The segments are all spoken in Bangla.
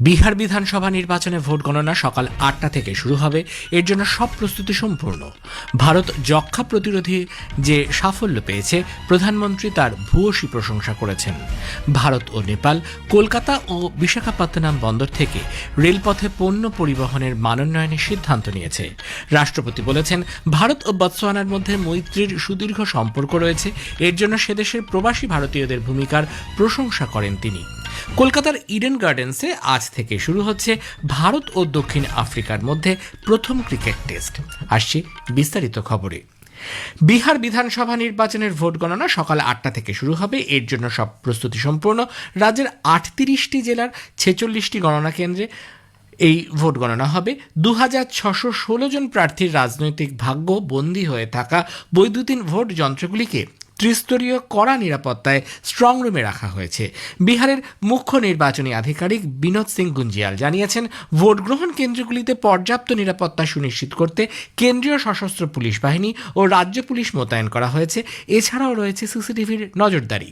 বিহার বিধানসভা নির্বাচনে ভোট গণনা সকাল আটটা থেকে শুরু হবে। এর জন্য সব প্রস্তুতি সম্পূর্ণ। ভারত যক্ষা প্রতিরোধী যে সাফল্য পেয়েছে, প্রধানমন্ত্রী তার ভূয়সী প্রশংসা করেছেন। ভারত ও নেপাল, কলকাতা ও বিশাখাপত্তনম বন্দর থেকে রেলপথে পণ্য পরিবহনের মানোন্নয়নের সিদ্ধান্ত নিয়েছে। রাষ্ট্রপতি বলেছেন, ভারত ও বতসোয়ানার মধ্যে মৈত্রীর সুদীর্ঘ সম্পর্ক রয়েছে। এর জন্য সেদেশের প্রবাসী ভারতীয়দের ভূমিকার প্রশংসা করেন তিনি। কলকাতার ইডেন গার্ডেন্সে আজ থেকে শুরু হচ্ছে ভারত ও দক্ষিণ আফ্রিকার মধ্যে প্রথম ক্রিকেট টেস্ট। আসছি বিস্তারিত খবরে। বিহার বিধানসভা নির্বাচনের ভোট গণনা সকাল আটটা থেকে শুরু হবে। এর জন্য সব প্রস্তুতি সম্পূর্ণ। রাজ্যের আটত্রিশটি জেলার ছেচল্লিশটি গণনা কেন্দ্রে এই ভোট গণনা হবে। দু হাজার ছশো ষোলো জন প্রার্থীর রাজনৈতিক ভাগ্য বন্দী হয়ে থাকা বৈদ্যুতিন ভোট যন্ত্রগুলিকে ত্রিস্তরীয় কড়া নিরাপত্তায় স্ট্রং রুমে রাখা হয়েছে। বিহারের মুখ্য নির্বাচনী আধিকারিক বিনোদ সিং গুঞ্জিয়াল জানিয়েছেন, ভোট গ্রহণ কেন্দ্রগুলিতে পর্যাপ্ত নিরাপত্তা সুনিশ্চিত করতে কেন্দ্রীয় সশস্ত্র পুলিশ বাহিনী ও রাজ্য পুলিশ মোতায়েন করা হয়েছে। এছাড়াও রয়েছে সিসিটিভির নজরদারি।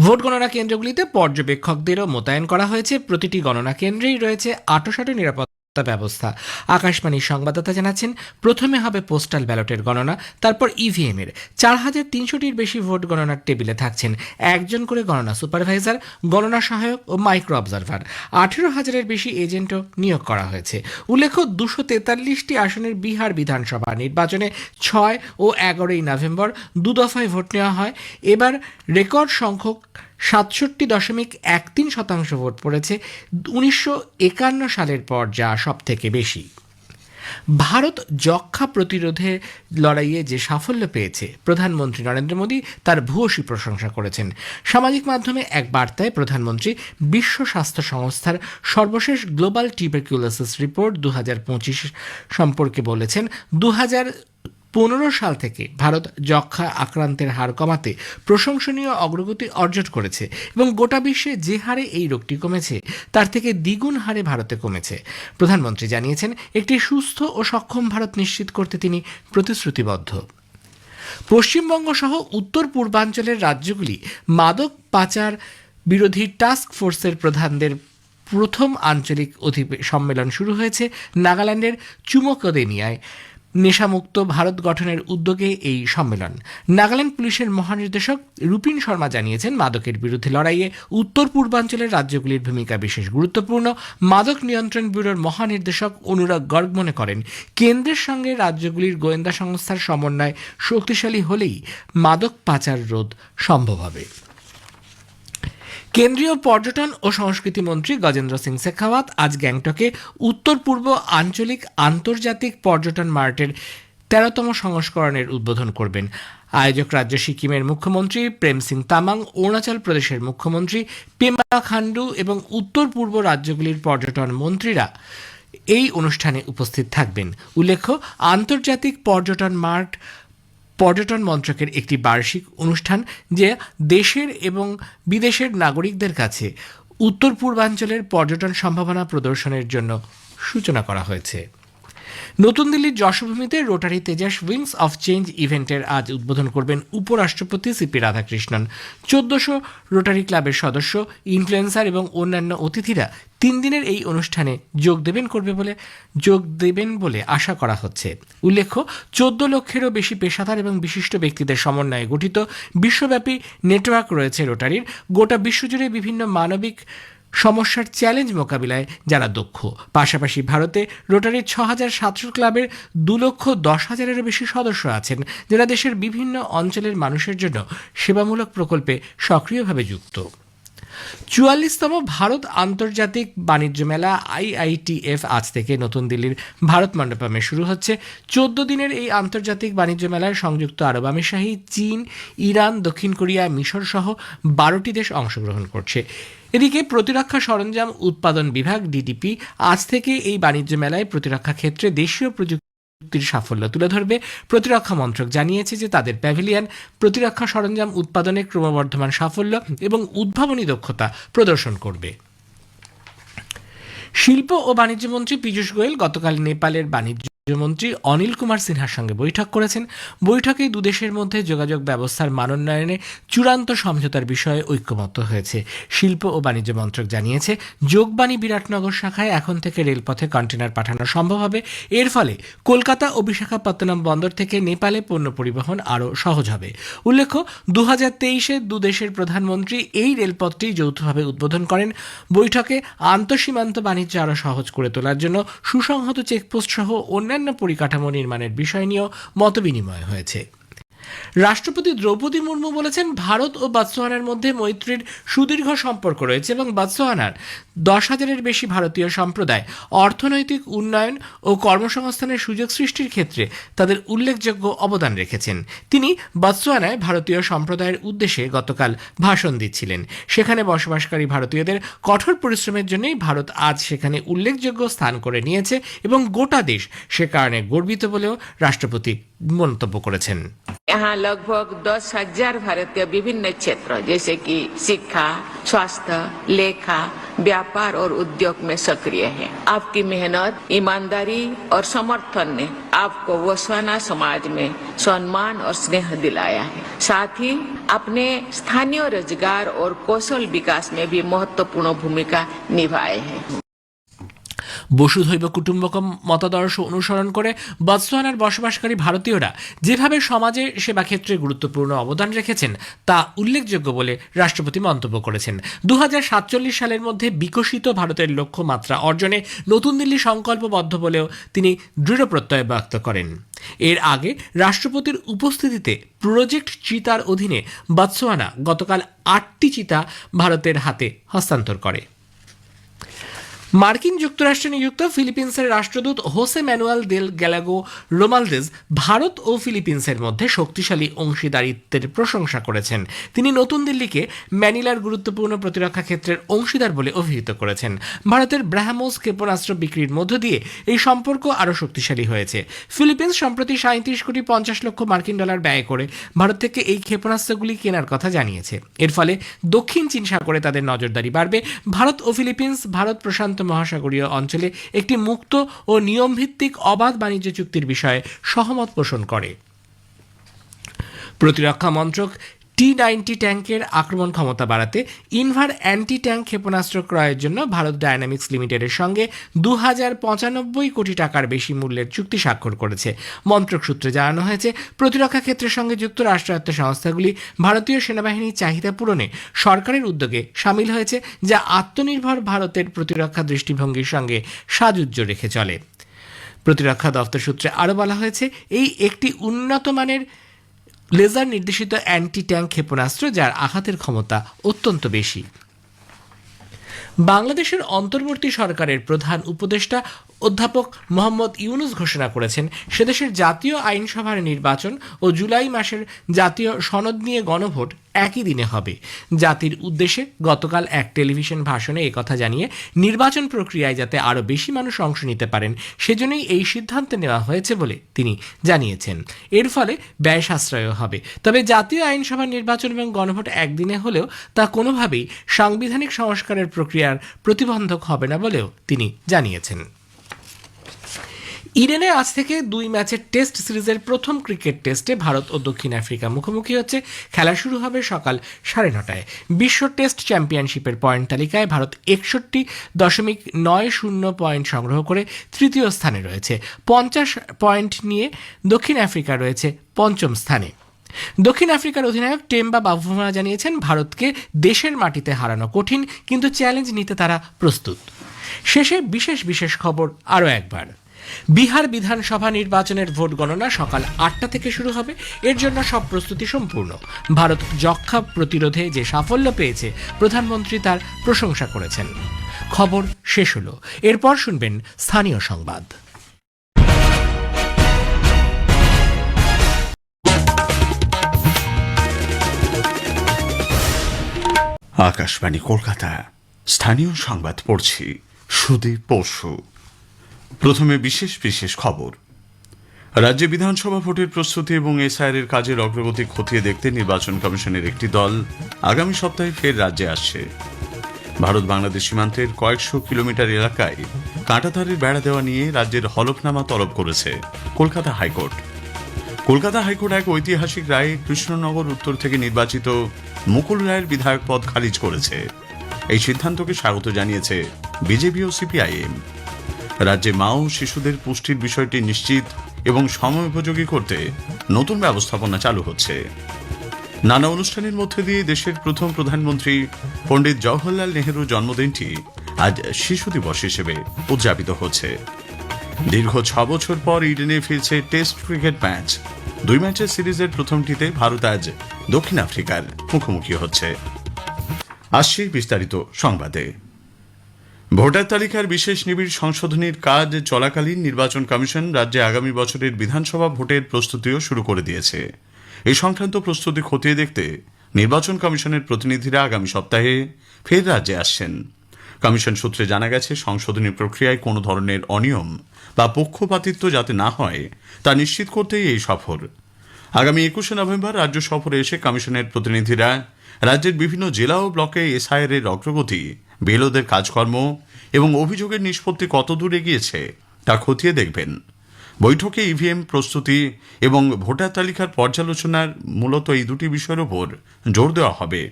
ভোট গণনা কেন্দ্রগুলিতে পর্যবেক্ষকদেরও মোতায়েন করা হয়েছে। প্রতিটি গণনা কেন্দ্রেই রয়েছে আটোসাটো নিরাপত্তা ব্যবস্থা। আকাশবাণীর সংবাদদাতা জানাচ্ছেন, প্রথমে হবে পোস্টাল ব্যালটের গণনা, তারপর ইভিএম এর। চার হাজার তিনশোটির বেশি ভোট গণনার টেবিলে থাকছেন একজন করে গণনা সুপারভাইজার, গণনা সহায়ক ও মাইক্রো অবজারভার। আঠেরো হাজারের বেশি এজেন্টও নিয়োগ করা হয়েছে। উল্লেখ্য, দুশো তেতাল্লিশটি আসনের বিহার বিধানসভা নির্বাচনে ছয় ও এগারোই নভেম্বর দু দফায় ভোট নেওয়া হয়। এবার রেকর্ড সংখ্যক সাতষট্টি দশমিক এক তিন শতাংশ ভোট পড়েছে উনিশশো একান্ন সালের পর, যা সব থেকে বেশি। ভারত যক্ষা প্রতিরোধে লড়াইয়ে যে সাফল্য পেয়েছে, প্রধানমন্ত্রী নরেন্দ্র মোদী তার ভূয়সী প্রশংসা করেছেন। সামাজিক মাধ্যমে এক বার্তায় প্রধানমন্ত্রী বিশ্ব স্বাস্থ্য সংস্থার সর্বশেষ গ্লোবাল টিউবারকিউলোসিস রিপোর্ট দু হাজার পঁচিশ সম্পর্কে বলেছেন দু হাজার পনেরো সাল থেকে ভারত যক্ষা আক্রান্তের হার কমাতে প্রশংসনীয় অগ্রগতি অর্জন করেছে এবং গোটা বিশ্বে যে হারে এই রোগটি কমেছে, তার থেকে দ্বিগুণ হারে ভারতে কমেছে। প্রধানমন্ত্রী জানিয়েছেন, একটি সুস্থ ও সক্ষম ভারত নিশ্চিত করতে তিনি প্রতিশ্রুতিবদ্ধ। পশ্চিমবঙ্গ সহ উত্তর পূর্বাঞ্চলের রাজ্যগুলি মাদক পাচার বিরোধী টাস্ক ফোর্সের প্রধানদের প্রথম আঞ্চলিক অধিবে, সম্মেলন শুরু হয়েছে নাগাল্যান্ডের চুমকদেনিয়ায় নেশামুক্ত ভারত গঠনের উদ্যোগে এই সম্মেলন। নাগাল্যান্ড পুলিশের মহানির্দেশক রূপিন শর্মা জানিয়েছেন, মাদকের বিরুদ্ধে লড়াইয়ে উত্তর পূর্বাঞ্চলের রাজ্যগুলির ভূমিকা বিশেষ গুরুত্বপূর্ণ। মাদক নিয়ন্ত্রণ ব্যুরোর মহানির্দেশক অনুরাগ গর্গ মনে করেন, কেন্দ্রের সঙ্গে রাজ্যগুলির গোয়েন্দা সংস্থার সমন্বয় শক্তিশালী হলেই মাদক পাচার রোধ সম্ভব হবে। কেন্দ্রীয় পর্যটন ও সংস্কৃতি মন্ত্রী গজেন্দ্র সিং শেখাওয়াত আজ গ্যাংটকে উত্তর পূর্ব আঞ্চলিক আন্তর্জাতিক পর্যটন মার্টের তেরোতম সংস্করণের উদ্বোধন করবেন। আয়োজক রাজ্য সিকিমের মুখ্যমন্ত্রী প্রেম সিং তামাং, অরুণাচল প্রদেশের মুখ্যমন্ত্রী পেমা খান্ডু এবং উত্তর পূর্ব রাজ্যগুলির পর্যটন মন্ত্রীরা এই অনুষ্ঠানে উপস্থিত থাকবেন। উল্লেখ্য, আন্তর্জাতিক পর্যটন মার্ট পর্যটন মন্ত্রকের একটি বার্ষিক অনুষ্ঠান যে দেশের এবং বিদেশের নাগরিকদের কাছে উত্তর পূর্বাঞ্চলের পর্যটন সম্ভাবনা প্রদর্শনের জন্য সূচনা করা হয়েছে। নতুন দিল্লির যশভূমিতে Rotary Tejas wings of change ইভেন্টের আজ উদ্বোধন করবেন উপরাষ্ট্রপতি সিপি রাধাকৃষ্ণন। চোদ্দশো রোটারি ক্লাবের সদস্য, ইনফ্লুয়েন্সার এবং অন্যান্য অতিথিরা তিন দিনের এই অনুষ্ঠানে যোগ দেবেন করবে বলে, যোগ দেবেন বলে আশা করা হচ্ছে। উল্লেখ্য, চোদ্দ লক্ষেরও বেশি পেশাদার এবং বিশিষ্ট ব্যক্তিদের সমন্বয়ে গঠিত বিশ্বব্যাপী নেটওয়ার্ক রয়েছে রোটারির। গোটা বিশ্বজুড়ে বিভিন্ন মানবিক সমস্যার চ্যালেঞ্জ মোকাবিলায় যারা দক্ষ। পাশাপাশি ভারতে রোটারির ছ হাজার সাতশো ক্লাবের দু লক্ষ দশ হাজারেরও বেশি সদস্য আছেন, যারা দেশের বিভিন্ন অঞ্চলের মানুষের জন্য সেবামূলক প্রকল্পে সক্রিয়ভাবে যুক্ত। চুয়াল্লিশতম ভারত আন্তর্জাতিক বাণিজ্য মেলা আইআইটিএফ আজ থেকে নতুন দিল্লির ভারত মণ্ডপমে শুরু হচ্ছে। চোদ্দ দিনের এই আন্তর্জাতিক বাণিজ্য মেলায় সংযুক্ত আরব আমিরশাহী চীন, ইরান, দক্ষিণ কোরিয়া, মিশর সহ বারোটি দেশ অংশগ্রহণ করছে। এদিকে প্রতিরক্ষা সরঞ্জাম উৎপাদন বিভাগ, ডিডিপি, আজ থেকে এই বাণিজ্য মেলায় প্রতিরক্ষা ক্ষেত্রে দেশীয় প্রযুক্তি প্রযুক্তির সাফল্য তুলে ধরবে। প্রতিরক্ষা মন্ত্রক জানিয়েছে যে তাদের প্যাভিলিয়ন প্রতিরক্ষা সরঞ্জাম উৎপাদনে ক্রমবর্ধমান সাফল্য এবং উদ্ভাবনী দক্ষতা প্রদর্শন করবে। শিল্প ও বাণিজ্য মন্ত্রী পীযূষ গোয়েল গতকাল নেপালের বাণিজ্য মন্ত্রী অনিল কুমার সিনহার সঙ্গে বৈঠক করেছেন। বৈঠকে দুদেশের মধ্যে যোগাযোগ ব্যবস্থার মানোন্নয়নে চূড়ান্ত সমঝোতার বিষয়ে ঐক্যমত্য হয়েছে। শিল্প ও বাণিজ্য মন্ত্রক জানিয়েছে, যোগবাণী বিরাটনগর শাখায় এখন থেকে রেলপথে কন্টেনার পাঠানো সম্ভব হবে। এর ফলে কলকাতা ও বিশাখাপত্তনম বন্দর থেকে নেপালে পণ্য পরিবহন আরও সহজ হবে। উল্লেখ্য দু হাজার তেইশে দুদেশের প্রধানমন্ত্রী এই রেলপথটি যৌথভাবে উদ্বোধন করেন। বৈঠকে আন্তঃসীমান্ত বাণিজ্য আরও সহজ করে তোলার জন্য সুসংহত চেকপোস্ট সহ অন্যান্য পরিকাঠামো নির্মাণের বিষয় নিয়েও মতবিনিময় হয়েছে। রাষ্ট্রপতি দ্রৌপদী মুর্মু বলেছেন, ভারত ও বাতসোয়ানার মধ্যে মৈত্রীর সুদীর্ঘ সম্পর্ক রয়েছে এবং বাতসোয়ানার দশ হাজারের বেশি ভারতীয় সম্প্রদায় অর্থনৈতিক উন্নয়ন ও কর্মসংস্থানের সুযোগ সৃষ্টির ক্ষেত্রে তাদের উল্লেখযোগ্য অবদান রেখেছেন। তিনি বাতসোয়ানায় ভারতীয় সম্প্রদায়ের উদ্দেশ্যে গতকাল ভাষণ দিচ্ছিলেন। সেখানে বসবাসকারী ভারতীয়দের কঠোর পরিশ্রমের জন্যই ভারত আজ সেখানে উল্লেখযোগ্য স্থান করে নিয়েছে এবং গোটা দেশ সে কারণে গর্বিত বলেও রাষ্ট্রপতি মন্তব্য করেছেন यहाँ लगभग दस हजार भारतीय विभिन्न क्षेत्र जैसे कि शिक्षा स्वास्थ्य लेखा व्यापार और उद्योग में सक्रिय है आपकी मेहनत ईमानदारी और समर्थन ने आपको वसवाना समाज में सम्मान और स्नेह दिलाया है साथ ही अपने स्थानीय रोजगार और कौशल विकास में भी महत्वपूर्ण भूमिका निभाए हैं বসুধৈব কুটুম্বকম মতাদর্শ অনুসরণ করে বতসোয়ানার বসবাসকারী ভারতীয়রা যেভাবে সমাজে সেবা ক্ষেত্রে গুরুত্বপূর্ণ অবদান রেখেছেন, তা উল্লেখযোগ্য বলে রাষ্ট্রপতি মন্তব্য করেছেন। দু হাজার সাতচল্লিশ সালের মধ্যে বিকশিত ভারতের লক্ষ্যমাত্রা অর্জনে নতুন দিল্লি সংকল্পবদ্ধ বলেও তিনি দৃঢ় প্রত্যয় ব্যক্ত করেন। এর আগে রাষ্ট্রপতির উপস্থিতিতে প্রজেক্ট চিতার অধীনে বতসোয়ানা গতকাল আটটি চিতা ভারতের হাতে হস্তান্তর করে। মার্কিন যুক্তরাষ্ট্রে নিযুক্ত ফিলিপিন্সের রাষ্ট্রদূত Jose Manuel del Gallego Romualdez Bharat ও ফিলিপিন্সের মধ্যে শক্তিশালী অংশীদারিত্বের প্রশংসা করেছেন। তিনি নতুন দিল্লিকে ম্যানিলার গুরুত্বপূর্ণ প্রতিরক্ষা ক্ষেত্রের অংশীদার বলে অভিহিত করেছেন। ভারতের ব্রাহ্মোস ক্ষেপণাস্ত্র বিক্রির মধ্য দিয়ে এই সম্পর্ক আরও শক্তিশালী হয়েছে। ফিলিপিন্স সম্প্রতি সাঁত্রিশ কোটি পঞ্চাশ লক্ষ মার্কিন ডলার ব্যয় করে ভারত থেকে এই ক্ষেপণাস্ত্রগুলি কেনার কথা জানিয়েছে। এর ফলে দক্ষিণ চীন সাগরে তাদের নজরদারি বাড়বে। ভারত ও ফিলিপিন্স ভারত প্রশান্ত মহাসাগরীয় অঞ্চলে একটি মুক্ত ও নিয়মভিত্তিক অবাধ বাণিজ্য চুক্তির বিষয়ে সহমত পোষণ করে। প্রতিরক্ষা মন্ত্রক টি নাইনটি ট্যাঙ্কের আক্রমণ ক্ষমতা বাড়াতে ইনভার অ্যান্টি ট্যাঙ্ক ক্ষেপণাস্ত্র ক্রয়ের জন্য ভারত ডায়নামিক্স লিমিটেডের সঙ্গে দু হাজার পঁচানব্বই কোটি টাকার বেশি মূল্যের চুক্তি স্বাক্ষর করেছে। মন্ত্রক সূত্রে জানানো হয়েছে, প্রতিরক্ষা ক্ষেত্রের সঙ্গে যুক্ত রাষ্ট্রায়ত্ত সংস্থাগুলি ভারতীয় সেনাবাহিনীর চাহিদা পূরণে সরকারের উদ্যোগে সামিল হয়েছে, যা আত্মনির্ভর ভারতের প্রতিরক্ষা দৃষ্টিভঙ্গির সঙ্গে সাজুজ্য রেখে চলে। প্রতিরক্ষা দপ্তর সূত্রে আরও বলা হয়েছে, এই একটি উন্নত মানের লেজার নির্দেশিত অ্যান্টি ট্যাঙ্ক ক্ষেপণাস্ত্র, যার আঘাতের ক্ষমতা অত্যন্ত বেশি। বাংলাদেশের অন্তর্বর্তী সরকারের প্রধান উপদেষ্টা অধ্যাপক মোহাম্মদ ইউনুস ঘোষণা করেছেন, সেদেশের জাতীয় আইনসভার নির্বাচন ও জুলাই মাসের জাতীয় সনদ নিয়ে গণভোট একই দিনে হবে। জাতির উদ্দেশ্যে গতকাল এক টেলিভিশন ভাষণে একথা জানিয়ে নির্বাচন প্রক্রিয়ায় যাতে আরও বেশি মানুষ অংশ নিতে পারেন, সেজন্যই এই সিদ্ধান্ত নেওয়া হয়েছে বলে তিনি জানিয়েছেন। এর ফলে ব্যয় সাশ্রয় হবে। তবে জাতীয় আইনসভা নির্বাচন এবং গণভোট একদিনে হলেও তা কোনোভাবেই সাংবিধানিক সংস্কারের প্রক্রিয়ার প্রতিবন্ধক হবে না বলেও তিনি জানিয়েছেন। ইডেনে আজ থেকে দুই ম্যাচের টেস্ট সিরিজের প্রথম ক্রিকেট টেস্টে ভারত ও দক্ষিণ আফ্রিকা মুখোমুখি হচ্ছে। খেলা শুরু হবে সকাল সাড়ে নটায়। বিশ্ব টেস্ট চ্যাম্পিয়নশিপের পয়েন্ট তালিকায় ভারত একষট্টি দশমিক নয় শূন্য পয়েন্ট সংগ্রহ করে তৃতীয় স্থানে রয়েছে। পঞ্চাশ পয়েন্ট নিয়ে দক্ষিণ আফ্রিকা রয়েছে পঞ্চম স্থানে। দক্ষিণ আফ্রিকার অধিনায়ক টেম্বা বাভুমা জানিয়েছেন, ভারতকে দেশের মাটিতে হারানো কঠিন, কিন্তু চ্যালেঞ্জ নিতে তারা প্রস্তুত। শেষে বিশেষ বিশেষ খবর আরও একবার। বিহার বিধানসভা নির্বাচনের ভোট গণনা সকাল আটটা থেকে শুরু হবে। এর জন্য সব প্রস্তুতি সম্পূর্ণ। ভারত যক্ষা প্রতিরোধে যে সাফল্য পেয়েছে, প্রধানমন্ত্রী তার প্রশংসা করেছেন। খবর শেষ হলো। এরপর শুনবেন স্থানীয় সংবাদ। আকাশবাণী কলকাতা। স্থানীয় সংবাদ পড়ছি সুদীপ পরশু প্রথমে বিশেষ বিশেষ খবর। রাজ্যে বিধানসভা ভোটের প্রস্তুতি এবং এসআইআর এর কাজের অগ্রগতি খতিয়ে দেখতে নির্বাচন কমিশনের একটি দল আগামী সপ্তাহে ফের রাজ্যে আসছে। ভারত বাংলাদেশ সীমান্তের কয়েকশো কিলোমিটার এলাকায় কাঁটাতারের বেড়া দেওয়া নিয়ে রাজ্যের হলফনামা তলব করেছে কলকাতা হাইকোর্ট। কলকাতা হাইকোর্ট এক ঐতিহাসিক রায়ে কৃষ্ণনগর উত্তর থেকে নির্বাচিত মুকুল রায়ের বিধায়ক পদ খারিজ করেছে। এই সিদ্ধান্তকে স্বাগত জানিয়েছে বিজেপি ও সিপিআইএম। রাজ্যে মা ও শিশুদের পুষ্টির বিষয়টি নিশ্চিত এবং সময়োপযোগী করতে নতুন ব্যবস্থাপনা চালু হচ্ছে। নানা অনুষ্ঠানের মধ্যে দিয়ে দেশের প্রথম প্রধানমন্ত্রী পণ্ডিত জওহরলাল নেহরুর জন্মদিনটি আজ শিশু দিবস হিসেবে উদযাপিত হচ্ছে। দীর্ঘ ছ বছর পর ইডেনে ফিরছে টেস্ট ক্রিকেট ম্যাচ। দুই ম্যাচের সিরিজের প্রথমটিতে ভারত আজ দক্ষিণ আফ্রিকার মুখোমুখি হচ্ছে। আসছে বিস্তারিত সংবাদে। ভোটার তালিকার বিশেষ নিবিড় সংশোধনীর কাজ চলাকালীন নির্বাচন কমিশন রাজ্যে আগামী বছরের বিধানসভা ভোটের প্রস্তুতিও শুরু করে দিয়েছে। এই সংক্রান্ত প্রস্তুতি খতিয়ে দেখতে নির্বাচন কমিশনের প্রতিনিধিরা আগামী সপ্তাহে ফের রাজ্যে আসছেন। কমিশন সূত্রে জানা গেছে, সংশোধনী প্রক্রিয়ায় কোনো ধরনের অনিয়ম বা পক্ষপাতিত্ব যাতে না হয়, তা নিশ্চিত করতেই এই সফর। আগামী একুশে নভেম্বর রাজ্য সফরে এসে কমিশনের প্রতিনিধিরা রাজ্যের বিভিন্ন জেলা ও ব্লকে এসআইআর এর অগ্রগতি বেলোদের কাজকর্ম এবং অভিযোগের নিষ্পত্তি কত দূর এগিয়েছে, তা খতিয়ে দেখবেন। বৈঠকে ইভিএম প্রস্তুতি এবং ভোটার তালিকার পর্যালোচনার মূলত এই দুটি বিষয়ের উপর জোর দেওয়া হবে।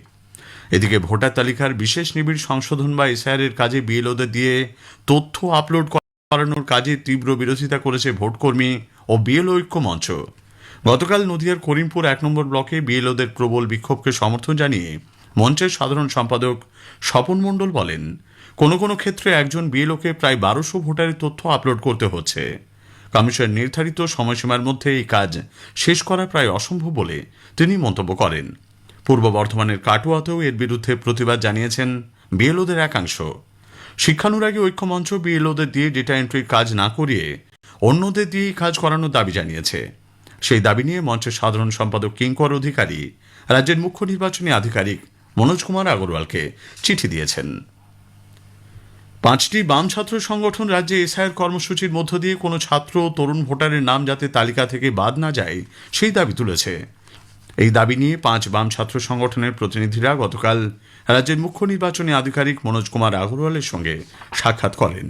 এদিকে ভোটার তালিকার বিশেষ নিবিড় সংশোধন বা এসআইআর এর কাজে বিএলওদের দিয়ে তথ্য আপলোড করানোর কাজে তীব্র বিরোধিতা করেছে ভোটকর্মী ও বিএলও ঐক্য মঞ্চ। গতকাল নদিয়ার করিমপুর এক নম্বর ব্লকে বিএলওদের প্রবল বিক্ষোভকে সমর্থন জানিয়ে মঞ্চের সাধারণ সম্পাদক স্বপন মণ্ডল বলেন, কোনো কোনো ক্ষেত্রে একজন বিএলওকে প্রায় বারোশো ভোটারের তথ্য আপলোড করতে হচ্ছে। কমিশন নির্ধারিত সময়সীমার মধ্যে এই কাজ শেষ করা প্রায় অসম্ভব বলে তিনি মন্তব্য করেন। পূর্ব বর্ধমানের কাটুয়াতেও এর বিরুদ্ধে প্রতিবাদ জানিয়েছেন বিএলওদের একাংশ। শিক্ষানুরাগী ঐক্যমঞ্চ বিএলওদের দিয়ে ডেটা এন্ট্রির কাজ না করিয়ে অন্যদের দিয়ে কাজ করানোর দাবি জানিয়েছে। সেই দাবি নিয়ে মঞ্চের সাধারণ সম্পাদক কিঙ্কর অধিকারী, রাজ্যের মুখ্য নির্বাচনী আধিকারিক মনোজ কুমার আগরওয়ালকে চিঠি দিয়েছেন। পাঁচটি বাম ছাত্র সংগঠন রাজ্যে এসআইয়ের কর্মসূচির মধ্য দিয়ে কোনো ছাত্র তরুণ ভোটারের নাম যাতে তালিকা থেকে বাদ না যায়, সেই দাবি তুলেছে। এই দাবি নিয়ে পাঁচ বাম ছাত্র সংগঠনের প্রতিনিধিরা গতকাল রাজ্যের মুখ্য নির্বাচনী আধিকারিক মনোজ কুমার আগরওয়ালের সঙ্গে সাক্ষাৎ করেন।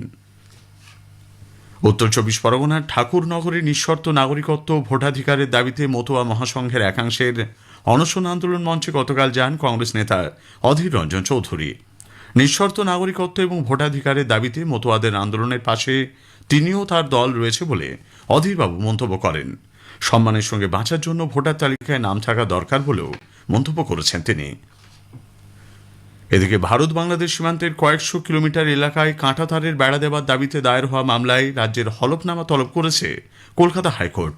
উত্তর চব্বিশ পরগনার ঠাকুরনগরে নিঃশর্ত নাগরিকত্ব ভোটাধিকারের দাবিতে মতুয়া মহাসংঘের একাংশের অনশন আন্দোলন মঞ্চে গতকাল যান কংগ্রেস নেতা অধীর রঞ্জন চৌধুরী। নিঃশর্ত নাগরিকত্ব এবং ভোটাধিকারের দাবিতে মতুয়াদের আন্দোলনের পাশে তিনিও তার দল রয়েছে বলে অধীরবাবু মন্তব্য করেন। সম্মানের সঙ্গে বাঁচার জন্য ভোটার তালিকায় নাম থাকা দরকার বলেও মন্তব্য করেছেন তিনি। এদিকে ভারত বাংলাদেশ সীমান্তের কয়েকশো কিলোমিটার এলাকায় কাঁটাতারের বেড়া দেওয়ার দাবিতে দায়ের হওয়া মামলায় রাজ্যের হলফনামা তলব করেছে কলকাতা হাইকোর্ট।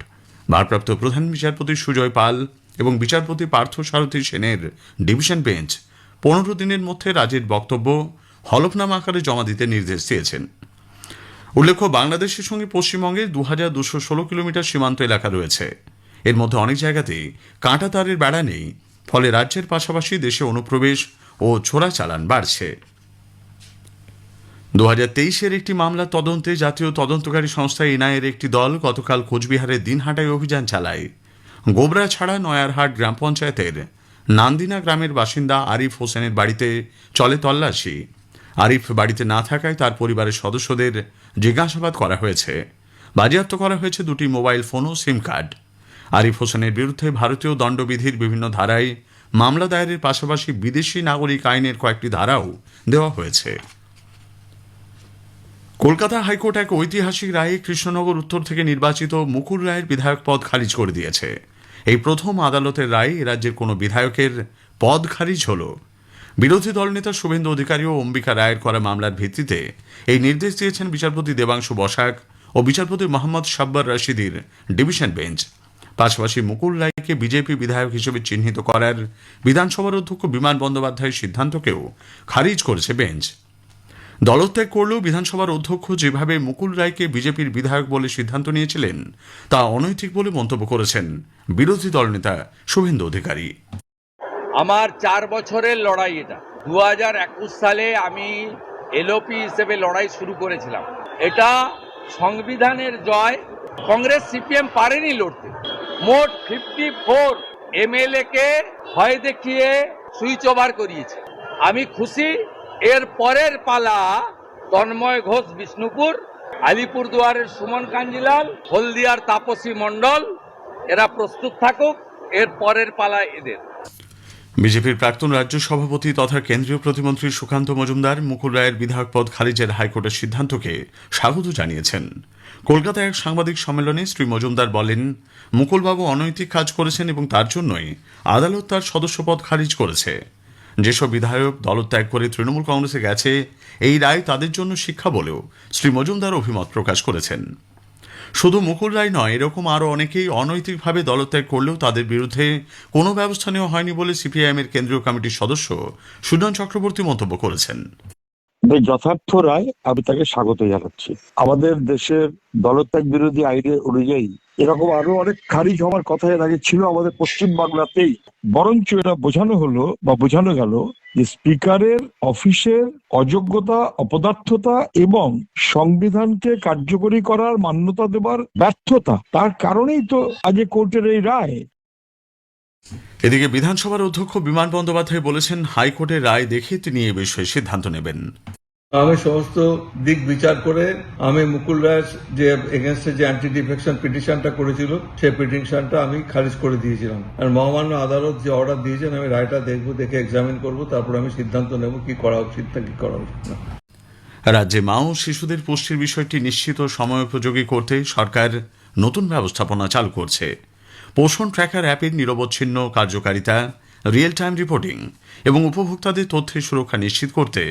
ভারপ্রাপ্ত প্রধান বিচারপতি সুজয় পাল এবং বিচারপতি পার্থ সারথী সেনের ডিভিশন বেঞ্চ পনেরো দিনের মধ্যে রাজ্যের বক্তব্য হলফনামা আকারে জমা দিতে নির্দেশ দিয়েছেন। উল্লেখ্য, বাংলাদেশের সঙ্গে পশ্চিমবঙ্গের দু হাজার দুশো ষোলো কিলোমিটার সীমান্ত এলাকা রয়েছে। এর মধ্যে অনেক জায়গাতেই কাঁটা তারের বেড়া নেই, ফলে রাজ্যের পাশাপাশি দেশে অনুপ্রবেশ ও চোরাচালান বাড়ছে। দু হাজার তেইশের একটি মামলার তদন্তে জাতীয় তদন্তকারী সংস্থা এনআইয়ের একটি দল গতকাল কোচবিহারের দিনহাটায় অভিযান চালায়। গোবরা ছাড়া নয়ারহাট গ্রাম পঞ্চায়েতের নান্দিনা গ্রামের বাসিন্দা আরিফ হোসেনের বাড়িতে চলে তল্লাশি। আরিফ বাড়িতে না থাকায় তার পরিবারের সদস্যদের জিজ্ঞাসাবাদ করা হয়েছে। বাজেয়াপ্ত করা হয়েছে দুটি মোবাইল ফোন ও সিম কার্ড। আরিফ হোসেনের বিরুদ্ধে ভারতীয় দণ্ডবিধির বিভিন্ন ধারায় মামলা দায়েরের পাশাপাশি বিদেশি নাগরিক আইনের কয়েকটি ধারাও দেওয়া হয়েছে। কলকাতা হাইকোর্ট এক ঐতিহাসিক রায়ে কৃষ্ণনগর উত্তর থেকে নির্বাচিত মুকুল রায়ের বিধায়ক পদ খারিজ করে দিয়েছে। এই প্রথম আদালতের রায়ে রাজ্যের কোনো বিধায়কের পদ খারিজ হল। বিরোধী দলনেতা শুভেন্দু অধিকারী ও অম্বিকা রায়ের করা মামলার ভিত্তিতে এই নির্দেশ দিয়েছেন বিচারপতি দেবাংশু বসাক ও বিচারপতি মোহাম্মদ সাব্বার রশিদির ডিভিশন বেঞ্চ। পাশাপাশি মুকুল রায়কে বিজেপি বিধায়ক হিসেবে চিহ্নিত করার বিধানসভার অধ্যক্ষ বিমান বন্দ্যোপাধ্যায়ের সিদ্ধান্তকেও খারিজ করেছে বেঞ্চ। দলত্যাগ করলেও বিধানসভার অধ্যক্ষ যেভাবে মুকুল রায়কে বিজেপির বিধায়ক বলে সিদ্ধান্ত নিয়েছিলেন, তা অনৈতিক বলে মন্তব্য করেছেন বিরোধী দলনেতা শুভেন্দু অধিকারী। আমার চার বছরের লড়াই এটা। দু হাজার একুশ সালে আমি এলওপি হিসেবে লড়াই শুরু করেছিলাম। এটা সংবিধানের জয়। কংগ্রেস, সিপিএম পারেনি লড়তে। মোট ফিফটি ফোর এমএলএ কে ভয় দেখিয়ে সুইচ ওভার করিয়েছে। আমি খুশি এর পরের পালা তন্ময় ঘোষ বিষ্ণুপুর আলিপুরদুয়ারের সুমন কাঞ্জিলাল, হলদিয়ার তাপসী মণ্ডল, এরা প্রস্তুত থাকুক, এর পরের পালা এদের। বিজেপির প্রাক্তন রাজ্য সভাপতি তথা কেন্দ্রীয় প্রতিমন্ত্রী সুকান্ত মজুমদার মুকুল রায়ের বিধায়ক পদ খারিজের হাইকোর্টের সিদ্ধান্তকে স্বাগত জানিয়েছেন। কলকাতায় এক সাংবাদিক সম্মেলনে শ্রী মজুমদার বলেন, মুকুলবাবু অনৈতিক কাজ করেছেন এবং তার জন্যই আদালত তার সদস্যপদ খারিজ করেছে। যেসব বিধায়ক দলত্যাগ করে তৃণমূল কংগ্রেসে গেছে, এই রায় তাদের জন্য শিক্ষা বলেও শ্রী মজুমদার অভিমত প্রকাশ করেছেন। শুধু মুকুল রায় নয়, এরকম আরও অনেকেই অনৈতিকভাবে দলত্যাগ করলেও তাদের বিরুদ্ধে কোনো ব্যবস্থা নেওয়া হয়নি বলে সিপিআইএম এর কেন্দ্রীয় কমিটির সদস্য সুজন চক্রবর্তী মন্তব্য করেছেন। যথার্থ রায়, আমি তাকে স্বাগত জানাচ্ছি। আমাদের দেশের দলত্যাগ বিরোধী আইনে অনুযায়ী এরকম আরও অনেক খারিজ হওয়ার কথা এর আগে ছিল আমাদের পশ্চিম বাংলাতেই। বরঞ্চ এটা বোঝানো হলো বা বোঝানো গেল যে স্পিকারের অফিসের অযোগ্যতা, অপদার্থতা এবং সংবিধানকে কার্যকরী করার মান্যতা দেবার ব্যর্থতা, তার কারণেই তো আজ কোর্টের এই রায়। এদিকে বিধানসভার অধ্যক্ষ বিমান বন্দ্যোপাধ্যায় বলেছেন, হাইকোর্টের রায় দেখে তিনি এ বিষয়ে সিদ্ধান্ত নেবেন। আমি সমস্ত দিক বিচার করে আমি মুকুল রায় যে এগেনস্টে যে অ্যান্টি ডিফেকশন পিটিশনটা করেছিল, সেই পিটিশনটা আমি খারিজ করে দিয়েছিলাম। আর মহামান্য আদালত যে অর্ডার দিয়েছেন, আমি রায়টা দেখব, দেখে এক্সামিন করব, তারপর আমি সিদ্ধান্ত নেব কি করা উচিত না, কি করা উচিত না। রাজ্যে মা ও শিশুদের পুষ্টির বিষয়টি নিশ্চিত সময়োপযোগী করতে সরকার নতুন ব্যবস্থাপনা চালু করছে। পোষণ ট্র্যাকার অ্যাপের নিরবচ্ছিন্ন কার্যকারিতা রিয়েল টাইম রিপোর্টিং এবং উপভোক্তাদের তথ্যের সুরক্ষা নিশ্চিত করতে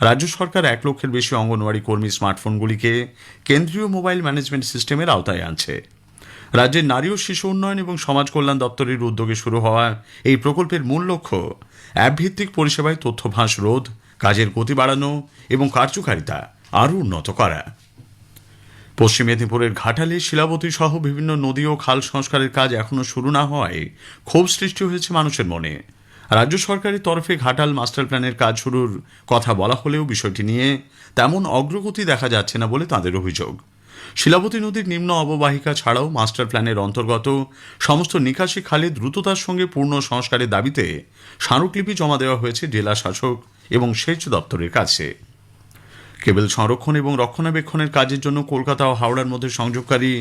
রাজ্য সরকার এক লক্ষের বেশি অঙ্গনওয়াড়ি কর্মী স্মার্টফোনগুলিকে কেন্দ্রীয় মোবাইল ম্যানেজমেন্ট সিস্টেমের আওতায় আনছে। রাজ্যের নারী ও শিশু উন্নয়ন এবং সমাজ কল্যাণ দপ্তরের উদ্যোগে শুরু হওয়া এই প্রকল্পের মূল লক্ষ্য অ্যাপভিত্তিক পরিষেবায় তথ্য ফাঁস রোধ, কাজের গতি বাড়ানো এবং কার্যকারিতা আরও উন্নত করা। পশ্চিম মেদিনীপুরের ঘাটালে শিলাবতী সহ বিভিন্ন নদী ও খাল সংস্কারের কাজ এখনও শুরু না হওয়ায় ক্ষোভ সৃষ্টি হয়েছে মানুষের মনে। রাজ্য সরকারের তরফে ঘাটাল মাস্টার প্ল্যানের কাজ শুরুর কথা বলা হলেও বিষয়টি নিয়ে তেমন অগ্রগতি দেখা যাচ্ছে না বলে তাদের অভিযোগ। শিলাবতী নদীর নিম্ন অববাহিকা ছাড়াও মাস্টার প্ল্যানের অন্তর্গত সমস্ত নিকাশি খালে দ্রুততার সঙ্গে পূর্ণ সংস্কারের দাবিতে স্মারকলিপি জমা দেওয়া হয়েছে জেলা শাসক এবং সেচ দপ্তরের কাছে। কেবল সংরক্ষণ এবং রক্ষণাবেক্ষণের কাজের জন্য কলকাতা ও হাওড়ার মধ্যে সংযোগকারী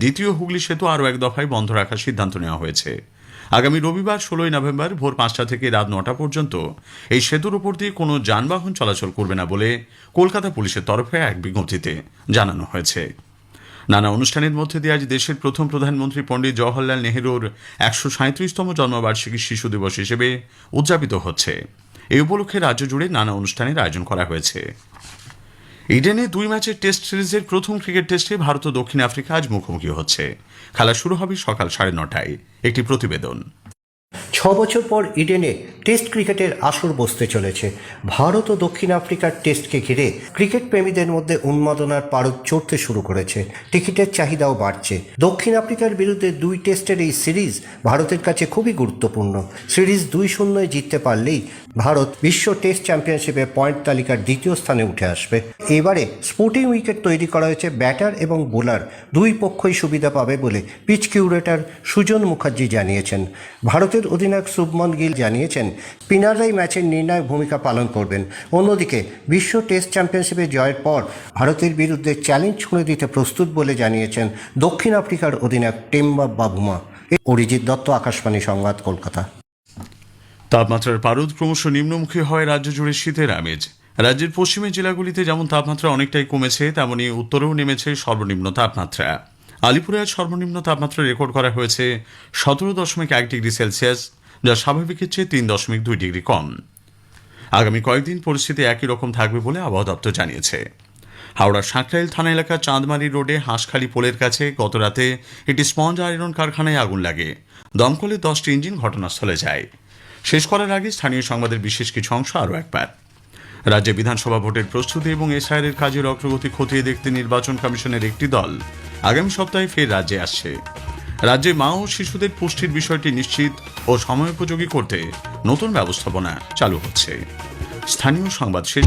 দ্বিতীয় হুগলি সেতু আরও এক দফায় বন্ধ রাখার সিদ্ধান্ত নেওয়া হয়েছে। আগামী রবিবার, ষোলোই নভেম্বর ভোর পাঁচটা থেকে রাত নটা পর্যন্ত এই সেতুর উপর দিয়ে কোনো যানবাহন চলাচল করবে না বলে কলকাতা পুলিশের তরফে এক বিজ্ঞপ্তিতে জানানো হয়েছে। নানা অনুষ্ঠানের মধ্যে দিয়ে আজ দেশের প্রথম প্রধানমন্ত্রী পণ্ডিত জওহরলাল নেহেরুর একশো সাঁত্রিশতম জন্মবার্ষিকী শিশু দিবস হিসেবে উদযাপিত হচ্ছে। এই উপলক্ষে রাজ্য জুড়ে নানা অনুষ্ঠানের আয়োজন করা হয়েছে। ইডেনে দুই ম্যাচের টেস্ট সিরিজের প্রথম ক্রিকেট টেস্টে ভারত ও দক্ষিণ আফ্রিকা আজ মুখোমুখি হচ্ছে। খেলা শুরু হবে সকাল সাড়ে নটায়। একটি প্রতিবেদন। ছ বছর পর ইডেনে টেস্ট ক্রিকেটের আসর বসতে চলেছে। ভারত ও দক্ষিণ আফ্রিকার টেস্টকে ঘিরে ক্রিকেট প্রেমীদের মধ্যে উন্মাদনার পারদ চড়তে শুরু করেছে। টিকিটের চাহিদাও বাড়ছে। দক্ষিণ আফ্রিকার বিরুদ্ধে দুই টেস্টের এই সিরিজ ভারতের কাছে খুবই গুরুত্বপূর্ণ। সিরিজ দুই শূন্যয় জিততে পারলেই ভারত বিশ্ব টেস্ট চ্যাম্পিয়নশিপে পয়েন্ট তালিকার দ্বিতীয় স্থানে উঠে আসবে। এবারে স্পোর্টিং উইকেট তৈরি করা হয়েছে ব্যাটার এবং বোলার। দুই পক্ষই সুবিধা পাবে বলে পিচ কিউরেটার সুজন মুখার্জি জানিয়েছেন। ভারতের অধিনায়ক শুভমন গিল জানিয়েছেন, স্পিনাররাই ম্যাচের নির্ণায়ক ভূমিকা পালন করবেন। অন্যদিকে, বিশ্ব টেস্ট চ্যাম্পিয়নশিপে জয়ের পর ভারতের বিরুদ্ধে চ্যালেঞ্জ ছুঁড়ে দিতে প্রস্তুত বলে জানিয়েছেন দক্ষিণ আফ্রিকার অধিনায়ক টেম্বা বাবুমা। অরিজিৎ দত্ত, আকাশবাণী সংবাদ, কলকাতা। তাপমাত্রার পারদ ক্রমশ নিম্নমুখী হয় রাজ্য জুড়ে শীতের আমেজ। রাজ্যের পশ্চিমের জেলাগুলিতে যেমন তাপমাত্রা অনেকটাই কমেছে, তেমনি উত্তরেও নেমেছে সর্বনিম্ন তাপমাত্রা। আলিপুরে আজ সর্বনিম্ন তাপমাত্রা রেকর্ড করা হয়েছে সতেরো দশমিক এক ডিগ্রি সেলসিয়াস, যা স্বাভাবিকের চেয়ে তিন দশমিক দুই ডিগ্রি কম। আগামী কয়েকদিন পরিস্থিতি একই রকম থাকবে বলে আবহাওয়া দপ্তর জানিয়েছে। হাওড়ার সাঁকরাইল থানা এলাকার চাঁদমারি রোডে হাঁসখালি পোলের কাছে গতরাতে একটি স্পঞ্জ আয়রন কারখানায় আগুন লাগে। দমকলের দশটি ইঞ্জিন ঘটনাস্থলে যায়। শেষ করার আগে স্থানীয় সংবাদের বিশেষ কিছু অংশ আরও একবার। রাজ্যে বিধানসভা ভোটের প্রস্তুতি এবং এসআইয়ের কাজের অগ্রগতি খতিয়ে দেখতে নির্বাচন কমিশনের একটি দল আগামী সপ্তাহে ফের রাজ্যে আসছে। রাজ্যে মা ও শিশুদের পুষ্টির বিষয়টি নিশ্চিত ও সময়োপযোগী করতে নতুন ব্যবস্থাপনা চালু হচ্ছে। স্থানীয় সংবাদ শেষ